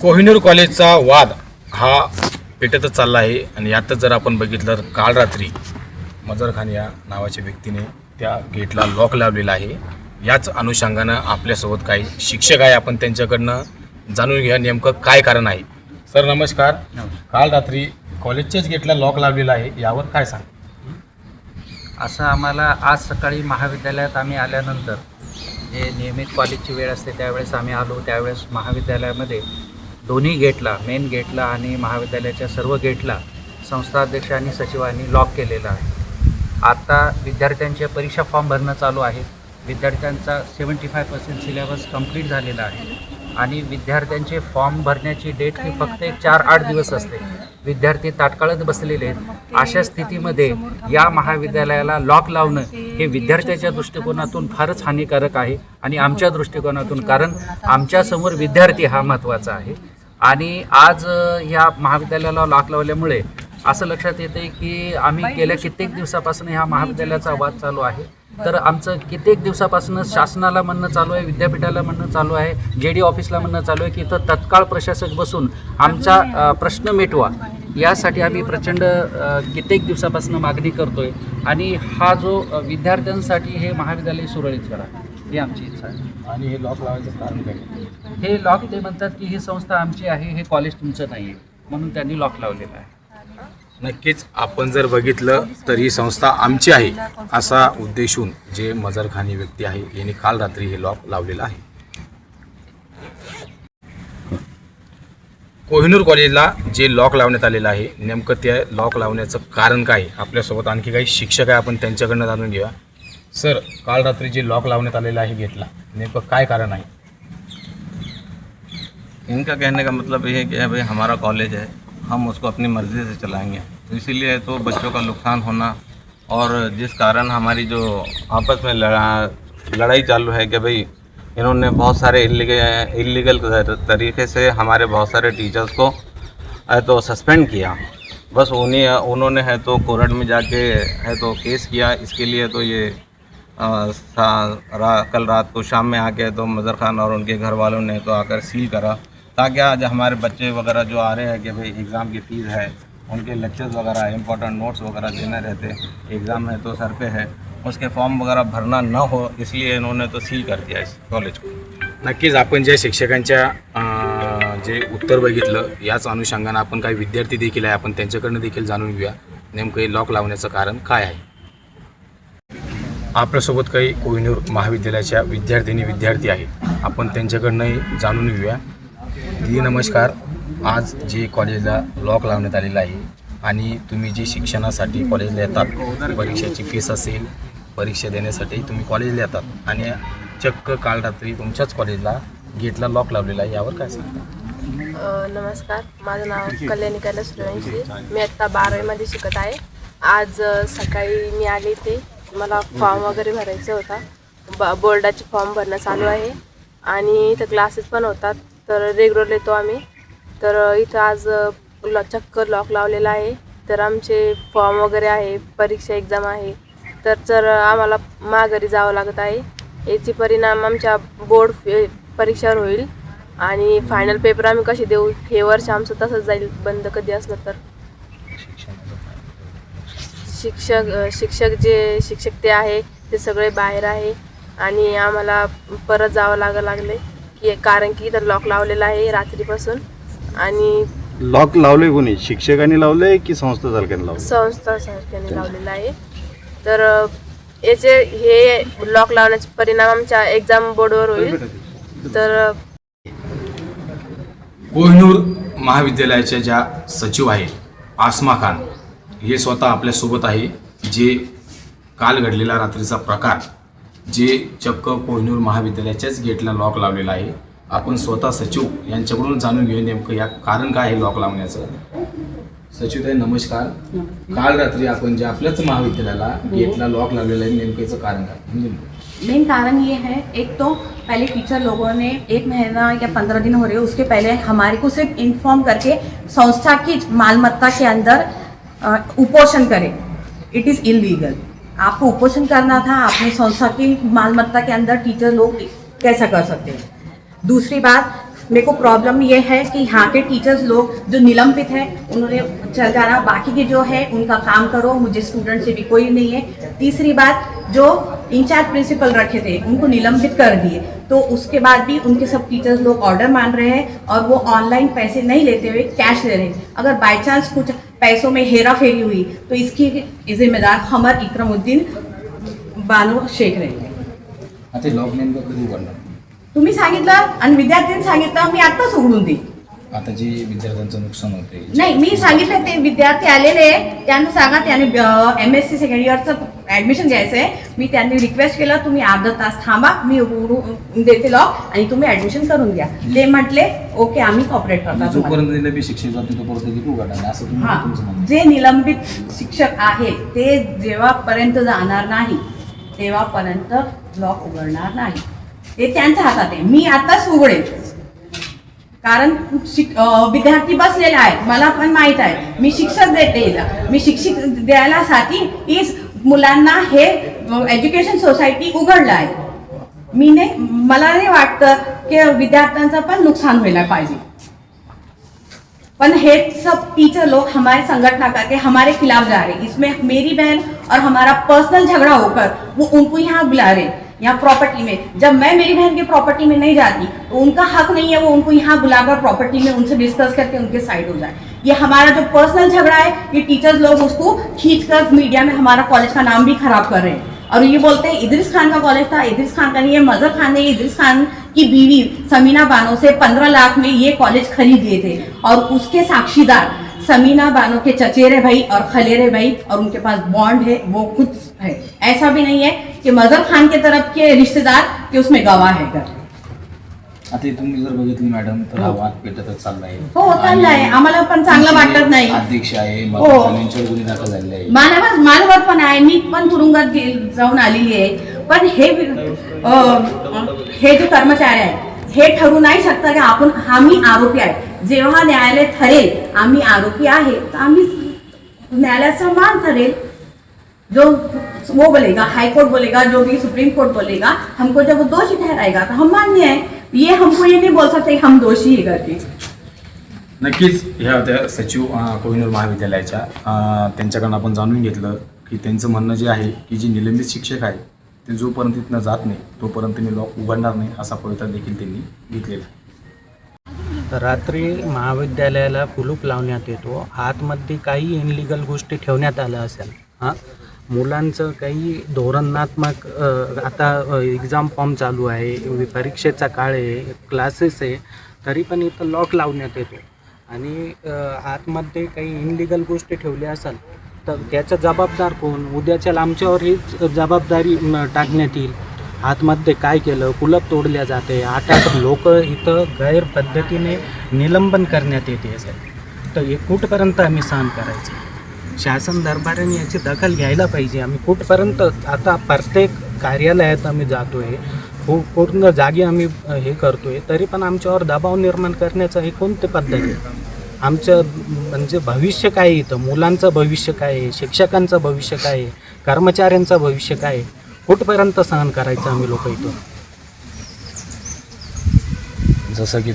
कोहिनूर कॉलेजचा वाद हा पेटतच चालला आहे आणि यातच जर आपण बघितलं तर काल रात्री मजर खान या नावाच्या व्यक्तीने त्या गेटला लॉक लावलेला आहे. याच अनुषंगानं आपल्यासोबत काही शिक्षक आहे. आपण त्यांच्याकडनं जाणून घ्या नेमकं काय कारण आहे. सर नमस्कार. काल रात्री कॉलेजच्याच गेटला लॉक लावलेला आहे. यावर काय सांग? असं आम्हाला आज सकाळी महाविद्यालयात आम्ही आल्यानंतर जे नियमित कॉलेजची वेळ असते त्यावेळेस आम्ही आलो. त्यावेळेस महाविद्यालयामध्ये दोन्ही गेटला मेन गेटला आणि महाविद्यालयाच्या सर्व गेटला संस्थाध्यक्ष आणि सचिवांनी लॉक केलेलं आहे. आता विद्यार्थ्यांच्या परीक्षा फॉर्म भरणं चालू आहे. विद्यार्थ्यांचा seventy five percent syllabus complete झालेला आहे. आणि विद्यार्थ्यांचे फॉर्म भरण्याची डेट ही फक्त एक चार आठ दिवस असते. विद्यार्थी ताटकाळत बसलेले आहेत. अशा स्थितीमध्ये या महाविद्यालयाला लॉक लावणं हे विद्यार्थ्याच्या दृष्टिकोनातून फारच हानिकारक आहे आणि आमच्या दृष्टिकोनातून कारण आमच्यासमोर विद्यार्थी हा महत्त्वाचा आहे. आणि आज ह्या महाविद्यालयाला लॉक लावल्यामुळे असं लक्षात येते की आम्ही गेल्या कित्येक दिवसापासून ह्या महाविद्यालयाचा वाद चालू आहे. तर आमचं कित्येक दिवसापासून शासनाला म्हणणं चालू आहे विद्यापीठाला म्हणणं चालू आहे जे डी ऑफिसला म्हणणं चालू आहे की इथं तत्काळ प्रशासक बसून आमचा प्रश्न मिटवा. यासाठी आम्ही प्रचंड कित्येक दिवसापासून मागणी करतोय. आणि हा जो विद्यार्थ्यांसाठी हे महाविद्यालय सुरळीत करा. ही आमची इच्छा आहे. आणि हे लॉक लावायचं कारण काय? हे लॉक ते म्हणतात की ही संस्था आमची आहे हे कॉलेज तुमचं नाही आहे म्हणून त्यांनी लॉक लावलेलं आहे. नक्कीच आपण जर बघितलं तर ही संस्था आमची आहे असा उद्देशून जे मजर खानी व्यक्ती आहे यांनी काल रात्री हे लॉक लावलेलं आहे. कोहिनूर कॉलेजला जे लॉक लावण्यात आलेलं आहे नेमकं त्या लॉक लावण्याचं कारण काय? आहे? आपल्यासोबत आणखी काही शिक्षक आहे आपण त्यांच्याकडनं जाणून घेऊया. सर, काल रात्री जे लॉक लावण्यात आलेलं आहे गेटला नेमकं काय कारण आहे? इनका कहने का मतलब ये है कि भाई हमारा कॉलेज है, हम उसको अपनी मर्ज़ी से चलाएँगे। तो इसीलिए तो बच्चों का नुकसान होना और जिस कारण हमारी जो आपस में लड़ा, लड़ाई चालू है कि भाई इन्होंने बहुत सारे इलीगल इलीगल तरीके से हमारे बहुत सारे टीचर्स को तो सस्पेंड किया। बस उन्हीं, उन्होंने है तो कोर्ट में जाके है तो केस किया। इसके लिए तो ये रा, कल रात को शाम में आके तो मज़र खान और उनके घर वालों ने तो आकर सील करा। ताकि आज हमारे बच्चे वगैरह जो आ रहे हैं कि भाई एग्ज़ाम की फ़ीस है उनके लेक्चर्स वगैरह इंपॉर्टेंट नोट्स वगैरह देने रहते एग्ज़ाम है तो सर पे है। उसके फॉर्म वगैरह भरना न हो इसलिए इन्होंने तो सील कर दिया इस कॉलेज को। नक्कीच आपण ज्या शिक्षकांच्या जे उत्तर बघितलं याच अनुषंगानं आपण काही विद्यार्थी देखील आहे आपण त्यांच्याकडनं देखील जाणून घेऊया नेमकं लॉक लावण्याचं कारण काय आहे? आपल्यासोबत काही कोहिनूर महाविद्यालयाच्या विद्यार्थिनी विद्यार्थी आहेत आपण त्यांच्याकडनंही जाणून घेऊया. दिदी नमस्कार. आज जे कॉलेजला लॉक लावण्यात आलेलं आहे आणि तुम्ही जे शिक्षणासाठी कॉलेजला येतात परीक्षेची फीस असेल परीक्षा देण्यासाठी तुम्ही कॉलेजला येतात आणि चक्क काल रात्री तुमच्याच कॉलेजला गेटला लॉक लावलेला आहे. यावर काय सांगता? नमस्कार. माझं नाव कल्याणी कैलास सूर्यवंशी मी आत्ता बारावीमध्ये शिकत आहे. आज सकाळी मी आले ते मला फॉर्म वगैरे भरायचा होता. ब बोर्डाचे फॉर्म भरणं चालू आहे. आणि इथं क्लासेस पण होतात. तर रेग्युलर येतो आम्ही. तर इथं आज ल चक्क लॉक लावलेला आहे. तर आमचे फॉर्म वगैरे आहे. परीक्षा एक्झाम आहे. तर तर आम्हाला माघारी जावं लागत आहे. याची परिणाम आमच्या बोर्ड परीक्षावर होईल. आणि फायनल पेपर आम्ही कसे देऊ? हे वर्ष आमचं तसंच जाईल बंद कधी असलं तर. शिक्षक शिक्षक जे शिक्षक ते आहे ते सगळे बाहेर आहे. आणि आम्हाला परत जावं लागा लागले की कारण की इथं लॉक लावलेलं आहे रात्रीपासून. आणि लॉक लावले कोणी? शिक्षकांनी लावले की संस्था चालकांनी लावले संस्था सारख्याने लावलेलं आहे. तर याचे हे लॉक लावण्याचे परिणाम आमच्या एक्झाम बोर्डवर होईल. तर कोहिनूर महाविद्यालयाच्या ज्या सचिव आहे आसमा खान हे स्वतः आपल्यासोबत आहे जे काल घडलेला रात्रीचा प्रकार जे चक्क कोहिनूर महाविद्यालयाच्याच गेटला लॉक लावलेला आहे. आपण स्वतः सचिव यांच्याकडून जाणून घेऊया नेमकं या कारण काय आहे लॉक लावण्याचं. सचिवताई नमस्कार. काल रात्री आपण जे आपल्याच महाविद्यालयाला गेटला लॉक लावलेलं आहे नेमकं याचं कारण काय? म्हणजे मेन कारण ये है, एक तो पहले टीचर लोगों ने एक महीना या पंद्रह दिन हो रहे हो, उसके पहले हमारे को सिर्फ़ इन्फॉर्म करके संस्था की मालमत्ता के अंदर उपोषण करें। इट इज़ इलीगल आपको उपोषण करना था, आपने संस्था की मालमत्ता के अंदर टीचर लोग कैसा कर सकते हैं? दूसरी बात, मेरे को प्रॉब्लम ये है कि यहाँ के टीचर्स लोग जो निलंबित हैं, उन्होंने चल जाना बाकी के जो है, उनका काम करो, मुझे स्टूडेंट से भी कोई नहीं है। तीसरी बात, जो इंचार्ज प्रिंसिपल रखे थे उनको निलंबित कर दिए। तो उसके बाद भी उनके सब टीचर्स लोग ऑर्डर मान रहे हैं और वो ऑनलाइन पैसे नहीं लेते हुए कैश ले रहे हैं। अगर बाय चांस कुछ पैसों में हेरा फेरी हुई तो इसकी जिम्मेदार हमर इकरमुद्दीन बानो शेख रहेंगे आता कधी उघडणार तुम्ही सांगितलं आणि विद्यार्थ्यांनी सांगितलं मी आत्ताच उघडून देईन। आता जे विद्यार्थ्यांचं नुकसान होते नाही मी सांगितलं ते विद्यार्थी आलेले आहे त्यांना सांगा त्याने एम एस सी सेकंड इयरचं ऍडमिशन घ्यायचं आहे मी त्यांनी रिक्वेस्ट केलं तुम्ही अर्धा तास थांबा मी उघडून देते लॉक आणि तुम्ही ऍडमिशन करून घ्या. ते म्हटले ओके आम्ही कॉपरेट करतो. जोपर्यंत निलंबित शिक्षक जात तोपर्यंत ती उघडणार असं तुम्ही. जे निलंबित शिक्षक आहे ते जेव्हापर्यंत जाणार नाही तेव्हापर्यंत लॉक उघडणार नाही. ते त्यांच्या हातात आहे. मी आताच उघडेल कारण शिक विद्यार्थी बसलेला आहे मला पण माहीत आहे. मी शिक्षक देते मी शिक्षित द्यायला साठी इस मुलांना हे एज्युकेशन सोसायटी उघडलं आहे. मी नाही मला नाही वाटतं की विद्यार्थ्यांचं पण नुकसान व्हायला पाहिजे. पण हे सब टीचर लोग हमारे संघटना करके हमारे खिलाफ जा रहे इसमें मेरी बहन और हमारा पर्सनल झगड़ा होकर वो उनको यहाँ बुला रहे हैं. यहाँ प्रॉपर्टी में। जब मैं मेरी बहन की प्रॉपर्टी में नहीं जाती तो उनका हक नहीं है वो उनको यहाँ बुलाकर प्रॉपर्टी में उनसे डिस्कस करके उनके साइड हो जाए। ये हमारा जो पर्सनल झगड़ा है, ये टीचर्स लोग उसको खींच कर मीडिया में हमारा कॉलेज का नाम भी खराब कर रहे हैं। और ये बोलते हैं, इद्रिस खान का कॉलेज था, इद्रिस खान का नहीं है, मजहर खान ने इद्रिस खान की बीवी समीना बानो से पंद्रह लाख में ये कॉलेज खरीद लिए थे। और उसके साक्षीदार समीना बानो के चचेरे भाई और खलेरे भाई और उनके पास बॉन्ड है, वो खुद है। ऐसा भी नहीं है कि मजहर खान के तरफ के रिश्तेदार कि उसमें गवाह है कर आता हे तुम्ही जर बघितलं मॅडम तर हा वाद पेटतच चाललाय हो चाललाय आम्हाला पण चांगलं वाटत नाही. अध्यक्ष आहे हो. यांच्यावर गुन्हे दाखल झालेले आहे मानवर पण आहे. मी पण तुरुंगात गे- जाऊन आलेली आहे. पण हे अं, हे जे कर्मचारी आहेत हे ठरू नाही शकता की? आपण आम्ही आरोपी आहे. जेव्हा न्यायालय ठरेल आम्ही आरोपी आहे तर आम्ही न्यायालयाचा मान ठरेल. जो वो बोलेगा हाई कोर्ट बोलेगा जो भी सुप्रीम कोर्ट बोलेगा हमको जब वो दोषी ठहराएगा तो हम मान्य है। ये हमको ये नहीं बोल सकते कि हम दोषी है करके। नक्कीच ह्या होत्या सचिव अं, कोहिनूर महाविद्यालयाच्या अं, त्यांच्याकडून आपण जाणून घेतलं की त्यांचं म्हणणं जे आहे की जे निलंबित शिक्षक आहे ते जोपर्यंत तिथनं जात नाही तोपर्यंत मी लॉक उघडणार नाही असा पवित्रा देखील त्यांनी घेतलेला आहे. रात्री महाविद्यालयाला कुलूप लावण्यात येतो. आतमध्ये काही इनलिगल गोष्टी ठेवण्यात आल्या असेल हां? मुलांचं काही धोरणात्मक आता एक्झाम फॉर्म चालू आहे परीक्षेचा काळ आहे क्लासेस आहे तरी पण इथं लॉक लावण्यात येतो. आणि आतमध्ये काही इनलिगल गोष्टी ठेवल्या असाल तर त्याचा जबाबदार कोण? उद्याच्या लांबच्यावर हीच जबाबदारी टाकण्यात येईल. आतमध्ये काय केलं? कुलप तोडल्या जाते. आठ आठ लोक इथं गैर पद्धतीने निलंबन करण्यात येते सर तर हे कुठपर्यंत आम्ही सहन करायचं? शासन दरबाराने याची दखल घ्यायला पाहिजे. आम्ही कुठपर्यंत आता प्रत्येक कार्यालयात आम्ही जातो आहे पूर्ण जागी आम्ही हे करतो आहे तरी पण आमच्यावर दबाव निर्माण करण्याचं हे कोणते पद्धत आहे? आमचं म्हणजे भविष्य काय इथं? मुलांचं भविष्य काय आहे? शिक्षकांचं भविष्य काय आहे? कर्मचाऱ्यांचं भविष्य काय आहे? कुठपर्यंत सहन करायचं आम्ही लोक इथं जसं की